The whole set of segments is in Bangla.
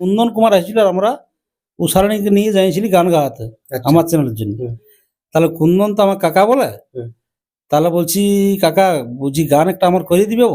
কুন্দন কুমার আসছিল আর আমরা উষারানীকে নিয়ে যাইছিলি গান গাওয়াতে আচ্ছা। আমার চ্যানেলের জন্য। তাহলে কুন্দন তো আমার কাকা বলে। তাহলে বলছি কাকা বুঝি গান একটা আমার করে দিবে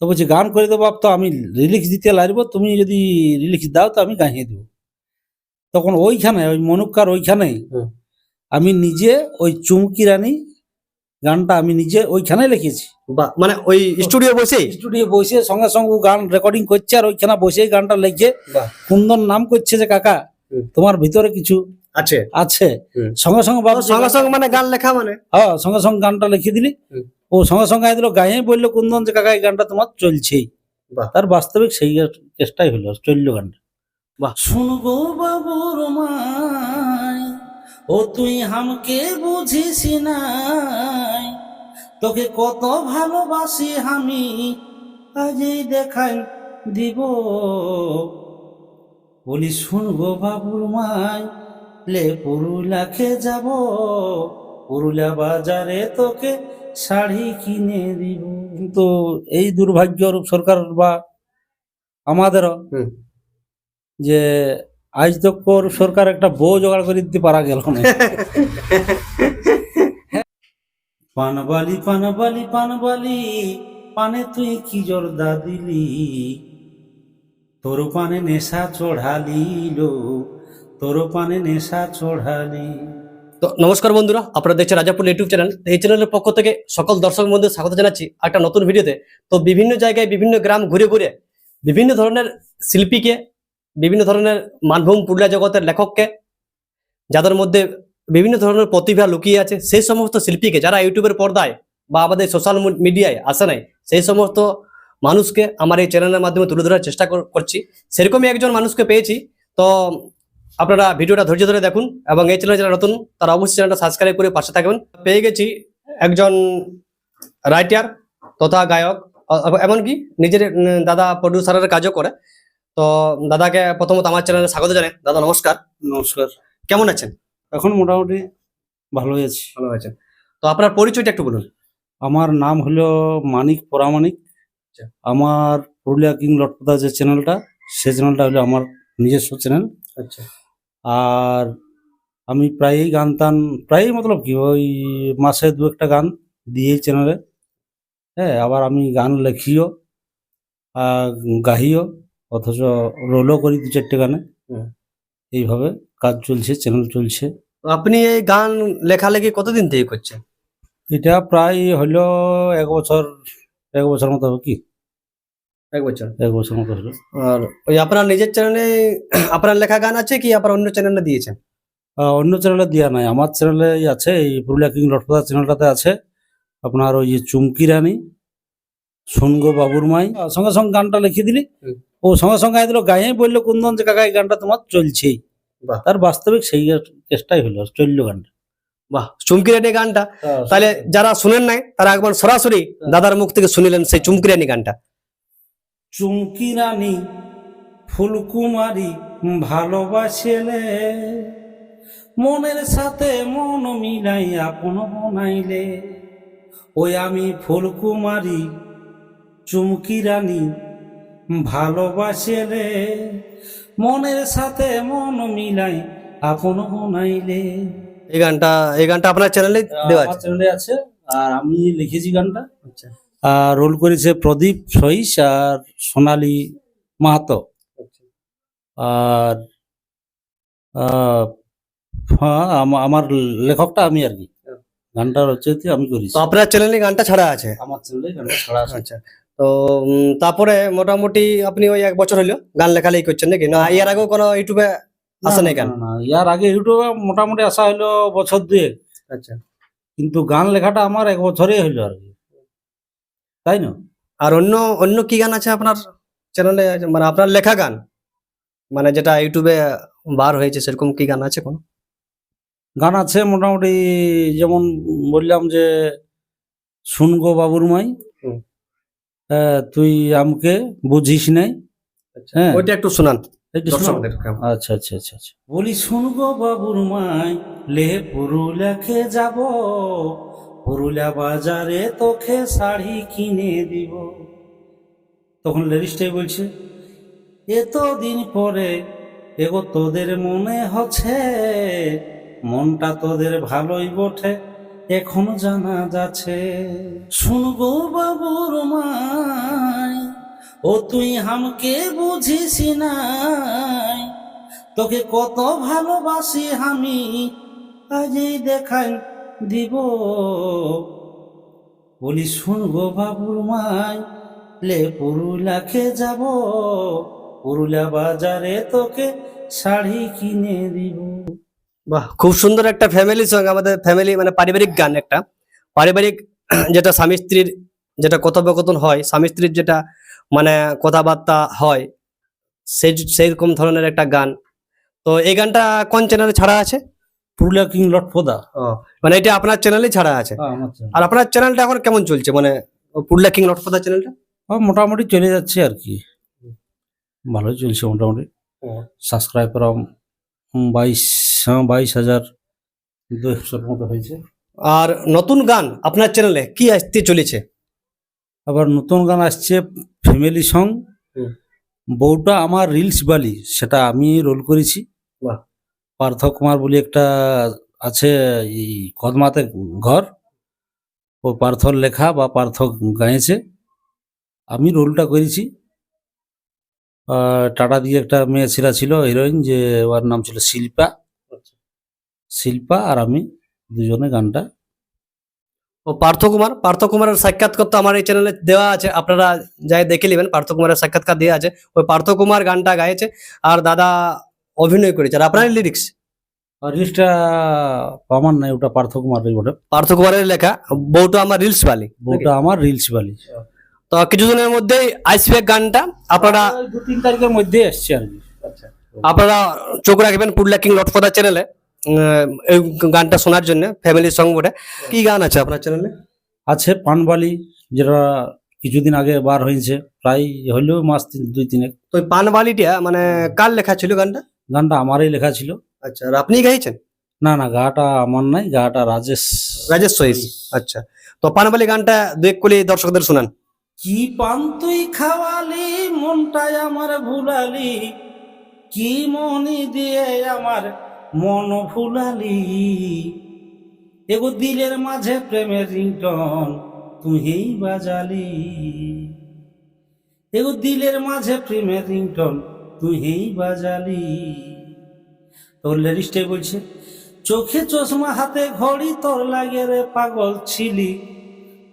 তো বলছি গান করে দেবো তো আমি রিলিক্স দিতে লাগবো তুমি যদি রিলিক্স দাও তো আমি গাইয়ে দেবো। তখন ওইখানে ওই মনুকার ওইখানেই হুম। আমি নিজে ওই চুমকি রানী গানটা আমি নিজে ওইখানে লিখেছি। বাহ মানে ওই স্টুডিও বসে? স্টুডিও বসে সঙ্গে সঙ্গে গান রেকর্ডিং করছে আর ওইখানে বসে গানটা লিখে বাহ। কুন্দন নাম করছে যে কাকা তোমার ভিতরে কিছু আছে? আছে। সঙ্গে সঙ্গে বাবু সঙ্গে সঙ্গে মানে গান লেখা মানে? হ্যাঁ সঙ্গে সঙ্গে গানটা লিখে দিলি। ও সঙ্গে সঙ্গে আই দিল গায়ে বলল কুন্দন যে কাকা এই গানটা তোমার চলছেই। বাহ। তার বাস্তবিক সেই চেষ্টাই হলো চলল গানটা। বাহ। শুনগো বাবুর মাই ও তুই হামকে বুঝিস নাই। তোকে কত ভালোবাসি আমি আজই দেখাই দিব। বলি শুনগো বাবুর মাই লে পুরুলাকে যাব। পুরুলিয়া বাজারে তোকে শাড়ি কিনে দিব। কিন্তু এই দুর্ভাগ্য রূপ সরকার বা আমাদেরও যে আজ তো কর সরকার একটা বউ জোগাড় করে দিতে পারা গেল পানবালি পানবালি পানবালি, পানে তুই কি জর্দা দিলি? তোর পানে নেশা চড়ালি লো, তোর পানে নেশা চড়ালি। তো নমস্কার বন্ধুরা, আপনারা দেখছেন রাজাপুর ইউটিউব চ্যানেল। এই চ্যানেলের পক্ষ থেকে সকল দর্শক বন্ধু স্বাগত জানাচ্ছি একটা নতুন ভিডিওতে। তো বিভিন্ন জায়গায় বিভিন্ন গ্রাম ঘুরে ঘুরে বিভিন্ন ধরনের শিল্পীকে বিভিন্ন ধরনের মানভূম পুরুলিয়া জগতের লেখককে, যাদের মধ্যে বিভিন্ন ধরনের প্রতিভা লুকিয়ে আছে, সেই সমস্ত শিল্পীকে, যারা ইউটিউবের পর্দায় বা আমাদের সোশ্যাল মিডিয়ায় আসে নাই, সেই সমস্ত মানুষকে আমার এই চ্যানেলের মাধ্যমে তুলে ধরার চেষ্টা করছি। সেরকমই একজন মানুষকে পেয়েছি। তো আপনারা ভিডিওটা ধৈর্য ধরে দেখুন এবং এই চ্যানেলে যারা নতুন, তারা অবশ্যই চ্যানেলটা সাবস্ক্রাইব করে পাশে থাকবেন। পেয়ে গেছি একজন রাইটার তথা গায়ক এমনকি নিজের দাদা প্রডিউসারের কাজও করে। তো দাদাকে প্রথমত আমার চ্যানেলে স্বাগত জানাই। দাদা নমস্কার। নমস্কার। কেমন আছেন? এখন মোটামুটি ভালো আছি। ভালো আছেন। তো আপনার পরিচয়টা একটু বলুন। আমার নাম হলো মানিক পরামানিক। আচ্ছা। আমার পুরুলিয়া কিং লটপদা যে চ্যানেলটা সে চ্যানেলটা হলো আমার নিজস্ব চ্যানেল আচ্ছা। আর আমি প্রায়ই গান টান প্রায়ই মতলব কি ওই মাসে দু একটা গান দিই চ্যানেলে হ্যাঁ আবার আমি গান লেখিও গাহিও। অথচ রোলও করি দু চারটে গানে। এইভাবে কাজ চলছে চ্যানেল চলছে। আপনি এই গান লেখালেখি কতদিন থেকে করছেন? এটা প্রায় হলো এক বছর এক বছর মতো হবে কি? এক বছর। এক বছর মতো হলো আর ওই আপনার নিজের চ্যানেলে আপনার লেখা গান আছে কি? আপনার অন্য চ্যানেলে দিয়েছেন? অন্য চ্যানেলে দেওয়া নাই। আমার চ্যানেলে আছে এই পুরুলিয়া কিং লটপদা চ্যানেলটাতে আছে। আপনার ওই চুমকি রানী শুনগো বাবুর মাই। সঙ্গে সঙ্গে গানটা লিখে দিলি। ও সঙ্গে সঙ্গে আই দিল গায়ে বলল কুন্দন যে কাকা এই গানটা তোমার চলছেই। তার বাস্তবিক সেই চেষ্টাই হলো চলল গানটা। বাহ চুমকি রানী গানটা তাহলে যারা শুনেন নাই তারা একবার সরাসরি দাদার মুখ থেকে শুনিলেন সেই চুমকি রানী গানটা। চুমকি রানী ফুলকুমারী ভালোবাসেলে মনের সাথে মন মিলাই আপন বনাইলে ওই আমি ফুলকুমারী চুমকি রানী ভালোবাসেলে মনের সাথে মন মিলাই আপন বনাইলে এই গানটা এই গানটা আপনার চ্যানেলে দেওয়া আছে? চ্যানেলে আছে আর আমি লিখেছি গানটা। আচ্ছা। আর রোল করেছে প্রদীপ সহিস আর সোনালী মাহাতো। আর আহ, হ্যাঁ আমা- আমার লেখকটা আমি আর কি। গানটা হচ্ছে আমি করি আপনার চ্যানেলে গানটা ছাড়া আছে? আমার চ্যানেলে গানটা ছাড়া আছে। আচ্ছা। তো তারপরে মোটামুটি আপনি ওই এক বছর হইল গান লেখালেখি করছেন নাকি? না এর আগেও কোনো ইউটিউবে আসে নাই গান? ইয়ার আগে ইউটিউবে মোটামুটি আসা হলো বছর দুয়েক। আচ্ছা। কিন্তু গান লেখাটা আমার এক বছরেই হইল আর কি। তাই না? আর অন্য অন্য কি গান আছে আপনার চ্যানেলে মানে আপনার লেখা গান? মানে যেটা ইউটিউবে বার হয়েছে সেরকম কি গান আছে কোনো? গান আছে মোটামুটি যেমন বললাম যে শুনগো বাবুর মাই। তুই আমাকে বুঝিস নাই? হ্যাঁ। ওইটা একটু শোনান? আচ্ছা আচ্ছা আচ্ছা আচ্ছা। বলি শুনগো বাবুর মাই লে পুরুলিয়াকে যাব। পুরুলিয়া বাজারে তোকে শাড়ি কিনে দিব। তখন লেডিসটাই বলছে এতদিন পরে এগো তোদের মনে হচ্ছে মনটা তোদের ভালোই বটে। এখন জানা যাচ্ছে। শুনব বাবুর মাই, ও তুই হামকে বুঝিস নাই। তোকে কত ভালোবাসি আমি, আজই দেখাই দিব। বলি, শুনব বাবুর মাই, লে পুরুলাকে যাব। পুরুলিয়া বাজারে তোকে শাড়ি কিনে দিব। বাহ খুব সুন্দর একটা ফ্যামিলি সং আমাদের ফ্যামিলি মানে পারিবারিক গান একটা। পারিবারিক যেটা স্বামী স্ত্রীর যেটা কথোপকথন হয় স্বামী স্ত্রীর যেটা মানে কথাবার্তা হয় সেই সেইরকম ধরনের একটা গান। তো এই গানটা কোন চ্যানেলে ছাড়া আছে? পুরুলিয়া কিং লটফোদা মানে এটা আপনার চ্যানেলেই ছাড়া আছে? আর আপনার চ্যানেলটা এখন কেমন চলছে? মানে পুরুলিয়া কিং লটফদা চ্যানেলটা মোটামুটি চলে যাচ্ছে আর কি। ভালোই চলছে মোটামুটি। সাবস্ক্রাইবার বাইশ হ্যাঁ, বাইশ হাজার দুশোর মতো হয়েছে। আর নতুন গান আপনার চ্যানেলে কি আসতে চলেছে? আবার নতুন গান আসছে ফ্যামিলি সং। বউটা আমার রিলস বালি সেটা আমি রোল করেছি। পার্থ কুমার বলে একটা আছে এই কদমাতে ঘর। ও পার্থর লেখা বা পার্থ গাইছে। আমি রোলটা করেছি। টাটা দিয়ে একটা মেয়ে ছেলে ছিল হিরোইন যে ওর নাম ছিল শিল্পা। শিল্পা আর আমি দুজনে গানটা ও পার্থ কুমার পার্থ কুমারের সাক্ষাৎকার তো আমার এই চ্যানেলে দেওয়া আছে আপনারা যাই দেখে নেবেন পার্থ কুমারের সাক্ষাৎকার দেওয়া আছে ওই পার্থ কুমার গানটা গাইছে আর দাদা অভিনয় করেছে আর আপনার লিরিক্স রিলসটা আমার নাই ওটা পার্থ কুমার ওটা পার্থ কুমারের লেখা বউটা আমার রিলস বালি বউটা আমার রিলস বালি। তো কিছুদিনের মধ্যেই আসবে গানটা আপনারা দু তিন তারিখের মধ্যে এসছে আর কি। আপনারা চোখ রাখবেন পুরুলিয়া কিং লটফদা চ্যানেলে এই গানটা শোনার জন্য ফ্যামিলির সঙ্গে বটে। কি গান আছে আপনার চ্যানেলে আছে পানবালি যেটা কিছুদিন আগে বার হয়েছে। প্রায় হইলেও মাস তিন- দুই তিনেক। তো ওই পানবালিটা মানে কার লেখা ছিল গানটা? গানটা আমারই লেখা ছিল। আচ্ছা আর আপনি গাইছেন? না না গাটা আমার নাই গাটা রাজেশ। রাজেশ সহিস। আচ্ছা তো পানবালি গানটা দু এক কলি দর্শকদের শোনান। কি পান তুই খাওয়ালি মনটাই আমার ভুলালি কি মনি দিয়ে আমার মন ভুলালি এগো দিলের মাঝে প্রেমের রিংটন তুই বাজালি। এগো দিলের মাঝে প্রেমের রিংটন তুই বাজালি। তোর লেডিসটাই বলছে, চোখে চশমা হাতে ঘড়ি তোর লাগে রে পাগল ছিলি।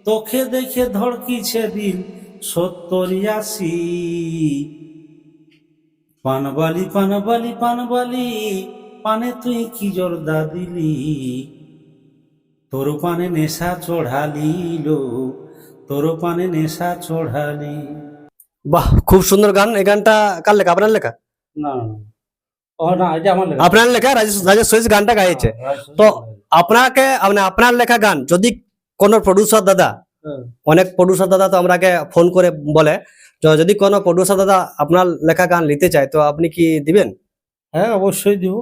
তোকে দেখে ধড়কিছে দিল সত্তরি আশি। পানবালি পানবালি পানবালি পানে তুই কি জোরদা দিলি? তোর পানে নেশা চড়ালি লো তোর পানে নেশা চড়ালি। বাহ খুব সুন্দর গান এই গানটা কার লেখা? আপনার লেখা? না আমার লেখা। আপনার লেখা রাজেশ গানটা গাইছে। তো আপনাকে মানে আপনার লেখা গান যদি কোনো প্রডিউসার দাদা হ্যাঁ। অনেক প্রডিউসার দাদা তো আমরাকে ফোন করে বলে যদি কোনো প্রডিউসার দাদা আপনার লেখা গান নিতে চায় তো আপনি কি দিবেন? হ্যাঁ অবশ্যই দিব।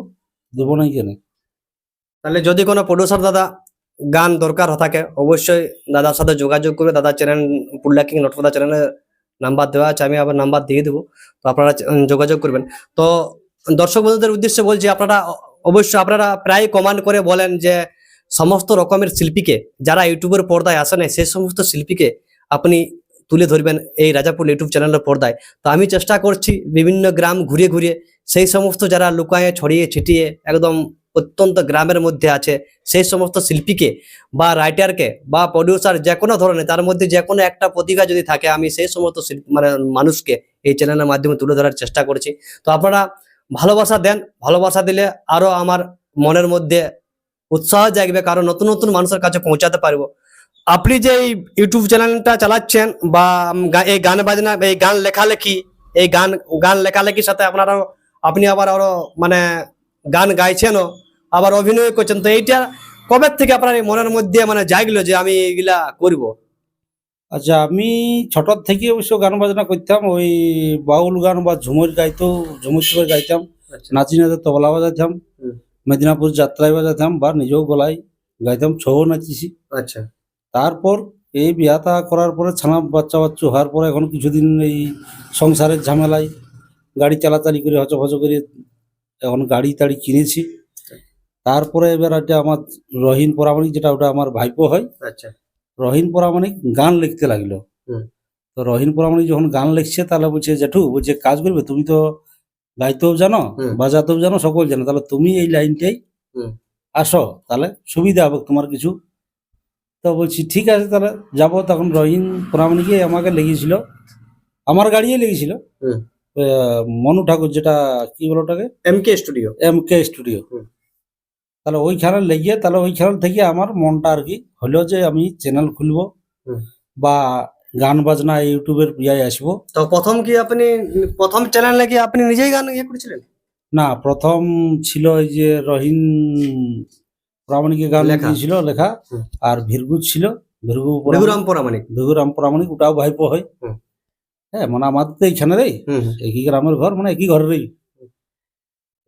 দেবো না কেন? তাহলে যদি কোনো প্রডিউসার দাদা গান দরকার থাকে, অবশ্যই দাদার সাথে যোগাযোগ করে দাদার চ্যানেল পুল্লা কিং নটপদা চ্যানেলের নাম্বার দেওয়া আছে, আমি আবার নাম্বার দিয়ে দেবো। তো আপনারা যোগাযোগ করবেন। তো দর্শক বন্ধুদের উদ্দেশ্যে বলছি, আপনারা অবশ্যই আপনারা প্রায় কমান্ড করে বলেন যে সমস্ত রকমের শিল্পীকে, যারা ইউটিউবের পর্দায় আসে না সেই সমস্ত শিল্পীকে আপনি তুলে ধরবেন এই রাজাপুর ইউটিউব চ্যানেলের পর্দায়। তো আমি চেষ্টা করছি বিভিন্ন গ্রাম ঘুরে ঘুরে, সেই সমস্ত যারা লুকায়ে, ছড়িয়ে, ছিটিয়ে একদম অত্যন্ত গ্রামের মধ্যে আছে, সেই সমস্ত শিল্পীকে বা রাইটারকে বা প্রডিউসার যে কোনো ধরনের, তার মধ্যে যে কোনো একটা প্রতিভা যদি থাকে, আমি সেই সমস্ত মানে মানুষকে এই চ্যানেলের মাধ্যমে তুলে ধরার চেষ্টা করছি। তো আপনারা ভালোবাসা দেন, ভালোবাসা দিলে আরও আমার মনের মধ্যে উৎসাহ জাগবে, কারণ নতুন নতুন মানুষের কাছে পৌঁছাতে পারব। আপনি যে এই ইউটিউব চ্যানেলটা চালাচ্ছেন বা এই গান বাজনা এই গান লেখালেখি এই গান গান লেখালেখির সাথে আপনারা আপনি আবার আরও মানে গান গাইছেনও আবার অভিনয় করছেন তো এইটা কবে থেকে আপনার মনের মধ্যে মানে জাগলো যে আমি এগুলা করব? আচ্ছা আমি ছোটর থেকে অবশ্য গান বাজনা করতাম ওই বাউল গান বা ঝুমুর গাইতো ঝুমুর টুমুর গাইতাম নাচি নাচে তবলা বাজাইতাম মেদিনীপুর যাত্রায় বাজাইতাম বা নিজেও গলায় গাইতাম ছৌ নাচিছি। আচ্ছা। তারপর এই বিয়াতা করার পরে ছানা বাচ্চা বাচ্চা হওয়ার পরে এখন কিছুদিন এই সংসারের ঝামেলায় গাড়ি চালাচালি করে হচ হচ করে এখন গাড়ি টাড়ি কিনেছি। তারপরে এবার একটা আমার রহিন পরামানিক যেটা ওটা আমার ভাইপো হয় আচ্ছা। রহিন পরামানিক গান লিখতে লাগল। তো রহিন পরামানিক যখন গান লিখছে তাহলে বলছে জেঠু বলছে কাজ করবে তুমি তো গাইতেও জানো বাজাতেও জানো সকল জানো তাহলে তুমি এই লাইনটাই আসো তাহলে সুবিধা হবে তোমার কিছু তো বলছি ঠিক আছে তাহলে যাব। তখন রহিন পরামানিকে আমাকে লেগেছিল আমার গাড়িয়ে লেগেছিল। মনু ঠাকুর যেটা কি বলো ওটাকে? M K studio M K studio. তাহলে ওইখানে লেগে তাহলে ওইখান থেকে আমার মনটা আর কি হলো যে আমি চ্যানেল খুলবো বা গান বাজনা ইউটিউবের ইয়ে আসব। তো প্রথম কি আপনি প্রথম চ্যানেলে কি আপনি নিজেই গান ইয়ে করেছিলেন? না প্রথম ছিল ওই যে রহিন প্রামাণিকের গান। ছিল লেখা। আর ভিরগু ছিল ভিরগু রঘুরাম পরামানিক ভিরগুরাম প্রামাণিক ওটাও ভাইপো হয়। হ্যাঁ মানে আমাদের তো এইখানে রে। একই গ্রামের ঘর মানে একই ঘরেরই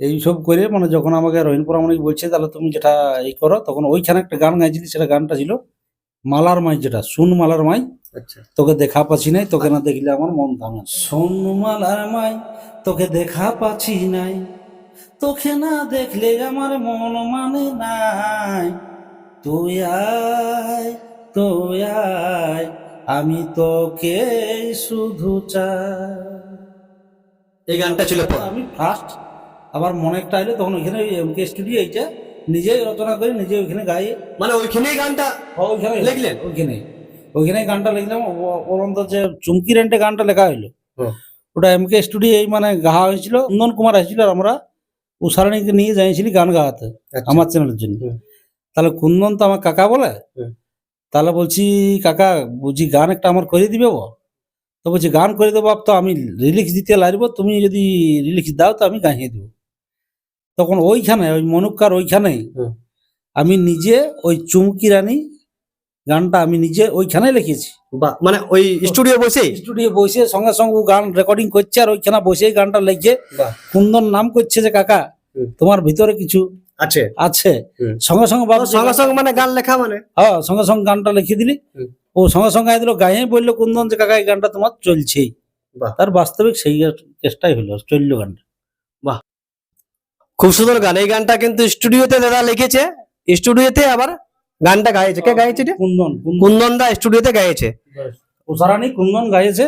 এইসব করে মানে যখন আমাকে রহিন পরামানিক বলছে তাহলে তুমি যেটা এই করো তখন ওইখানে একটা গান গাইছিলি সেটা গানটা ছিল মালার মাই যেটা শুন মালার মাই। আচ্ছা। তোকে দেখা পাচ্ছি নাই তোকে না দেখলে আমার মন থামে শুন মালার মাই তোকে দেখা পাচ্ছি নাই। তোকে না দেখলে আমার মন মানে নাই। তুই আয় তুই আয় আমি তোকে শুধু চাই। এই গানটা ছিল আমি ফার্স্ট আমার মনে একটা এলো তখন ওইখানে এমকে স্টুডিও এইটা নিজেই রচনা করে নিজে ওইখানে গাই। মানে ওইখানেই গানটা ওইখানে। লিখলেন? ওইখানে। ওইখানে গানটা লিখলাম পরন্ত যে চুমকি রেন্টে গানটা লেখা হইল। ওটা এমকে স্টুডিও এই মানে গাওয়া হয়েছিল নন্দন কুমার আসছিল আর আমরা। উষারানীকে নিয়ে যাইছিলি গান গাওয়াতে আচ্ছা। আমার চ্যানেলের জন্য। তাহলে কুন্দন তো আমার কাকা বলে। তাহলে বলছি কাকা বুঝি গান একটা আমার করে দিবে বো তো বলছি গান করে দেবো তো আমি রিলিক্স দিতে লাগবো তুমি যদি রিলিক্স দাও তো আমি গাইয়ে দেবো। তখন ওইখানে ওই মনুকার ওইখানে আমি নিজে ওই চুমকি রানী গানটা আমি নিজে ওইখানে লিখেছি। বাহ মানে ওই স্টুডিও বসেই? স্টুডিও বসে সঙ্গে সঙ্গে গান রেকর্ডিং করছে আর ওইখানে বসেই গানটা লিখে কুন্দন নাম করছে যে কাকা তোমার ভিতরে কিছু আছে? আছে? সঙ্গে সঙ্গে বাবু সঙ্গে সঙ্গে মানে গান লেখা মানে? হ্যাঁ সঙ্গে সঙ্গে গানটা লিখে দিলি। ও সঙ্গে সঙ্গে দিল গায়ে বলল কুন্দন যে কাকা এই গানটা তোমার চলছেই। তার বাস্তবিক সেই কেসটাই হলো চলল গানটা। বাহ। খুব সুন্দর গান। এই গানটা কিন্তু স্টুডিওতে দাদা লিখেছে। স্টুডিওতে আবার গানটা গাইছে। কে গাইছে এটা? কুন্দন কুন্দন। দা স্টুডিওতে গাইছে। উষারানী কুন্দন গাইছে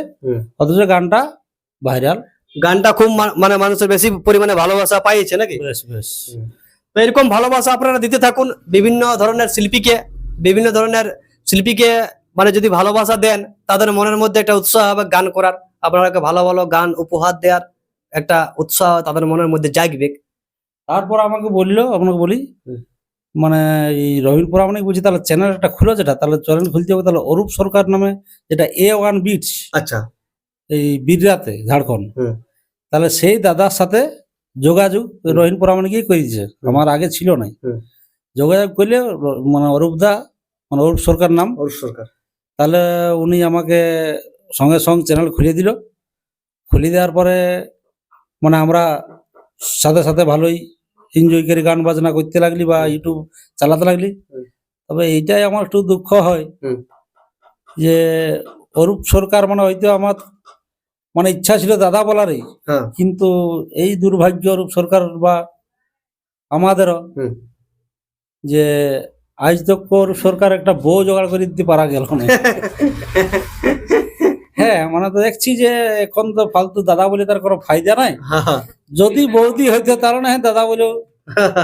অথচ গানটা ভাইরাল। গানটা খুব মানে মানুষের বেশি পরিমাণে ভালোবাসা পাইছে নাকি? বেশ বেশ। তো এরকম ভালোবাসা আপনারা দিতে থাকুন। বিভিন্ন ধরনের শিল্পীকে বিভিন্ন ধরনের শিল্পীকে মানে যদি ভালোবাসা দেন তাদের মনের মধ্যে একটা উৎসাহ হবে গান করার আপনাকে ভালো ভালো গান উপহার দেওয়ার একটা উৎসাহ তাদের মনের মধ্যে জাগবে। তারপর আমাকে বলল আপনাকে বলি। মানে এই রহিনপুর আমাকে বলছি তাহলে চ্যানেল একটা খুলো যেটা তাহলে চ্যানেল খুলতে হবে তাহলে অরূপ সরকার নামে যেটা এ ওয়ান বিটস আচ্ছা। এই বীররাতে ঝাড়খণ্ড। তাহলে সেই দাদার সাথে যোগাযোগ রহিন পরামানিকেই করেছে আমার আগে ছিল নাই। যোগাযোগ করলে মানে অরূপ দা মানে অরূপ সরকার নাম। অরূপ সরকার। তাহলে উনি আমাকে সঙ্গে সঙ্গে চ্যানেল খুলে দিল। খুলে দেওয়ার পরে মানে আমরা সাথে সাথে ভালোই এনজয় করে গান বাজনা করতে লাগলি বা ইউটিউব চালাতে লাগলি। তবে এইটাই আমার একটু দুঃখ হয়। যে অরূপ সরকার মানে হয়তো আমার মানে ইচ্ছা ছিল দাদা বলারই। হ্যাঁ। কিন্তু এই দুর্ভাগ্য অরূপ সরকার বা আমাদেরও যে আজ তো অরূপ সরকার একটা বউ জোগাড় করে দিতে পারা গেল না। মানে তো দেখছি যে এখন তো ফালতু দাদা বলে তার কোনো ফায়দা নাই। যদি বৌদি হইতো তাহলে না দাদা বলে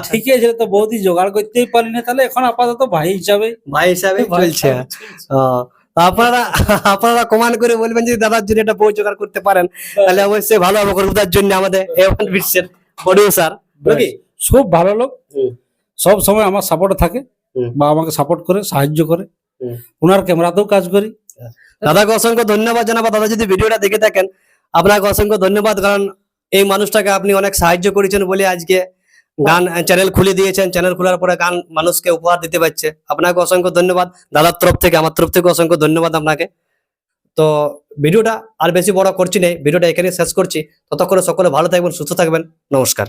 ঠিক আছে তো বৌদি জোগাড় করতেই পারি না তাহলে এখন আপাতত ভাই হিসাবে। ভাই হিসাবে চলছে। আপনারা আপনারা কমান করে বলবেন যদি দাদার জন্য একটা বই জোগাড় করতে পারেন তাহলে অবশ্যই ভালো হবে করবুদার জন্য আমাদের এমন বিশ্বের প্রডিউসার খুব ভালো লোক। সব সময় আমার সাপোর্টে থাকে। বা আমাকে সাপোর্ট করে সাহায্য করে। ওনার ক্যামেরাতেও কাজ করি। দাদাকে অসংখ্য ধন্যবাদ জানাব। দাদা যদি ভিডিওটা দেখে থাকেন, আপনাকে অসংখ্য ধন্যবাদ, কারণ এই মানুষটাকে আপনি অনেক সাহায্য করেছেন বলে আজকে গান চ্যানেল খুলে দিয়েছেন। চ্যানেল খোলার পরে গান মানুষকে উপহার দিতে পারছে। আপনাকে অসংখ্য ধন্যবাদ। দাদার তরফ থেকে, আমার তরফ থেকে অসংখ্য ধন্যবাদ আপনাকে। তো ভিডিওটা আর বেশি বড় করছি নেই ভিডিওটা এখানে শেষ করছি। ততক্ষণে সকলে ভালো থাকবেন, সুস্থ থাকবেন। নমস্কার।